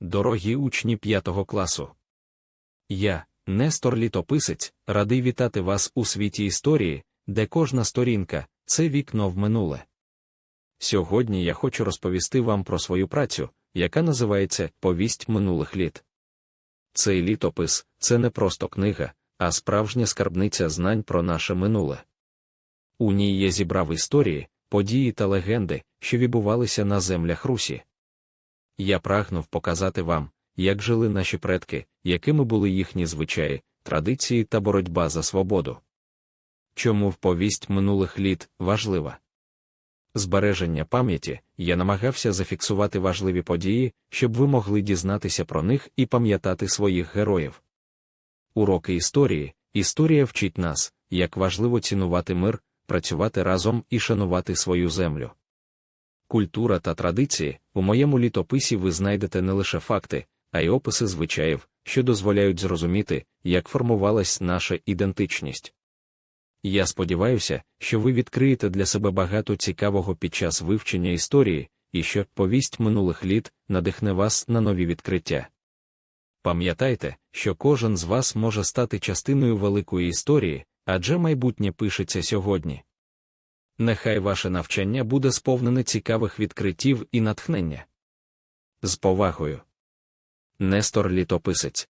дорогі учні п'ятого класу. Я, Нестор Літописець, радий вітати вас у світі історії, де кожна сторінка це вікно в минуле. Сьогодні я хочу розповісти вам про свою працю, яка називається Повість минулих літ. Цей літопис це не просто книга, а справжня скарбниця знань про наше минуле. У ній я зібрав історії, події та легенди, що відбувалися на землях Русі. Я прагнув показати вам, як жили наші предки, якими були їхні звичаї, традиції та боротьба за свободу. Чому повість минулих літ важлива? Збереження пам'яті я намагався зафіксувати важливі події, щоб ви могли дізнатися про них і пам'ятати своїх героїв. Уроки історії історія вчить нас, як важливо цінувати мир, працювати разом і шанувати свою землю. Культура та традиції у моєму літописі ви знайдете не лише факти, а й описи звичаїв, що дозволяють зрозуміти, як формувалась наша ідентичність. Я сподіваюся, що ви відкриєте для себе багато цікавого під час вивчення історії і що повість минулих літ надихне вас на нові відкриття. Пам'ятайте, що кожен з вас може стати частиною великої історії, адже майбутнє пишеться сьогодні. Нехай ваше навчання буде сповнене цікавих відкриттів і натхнення. З повагою. Нестор Літописець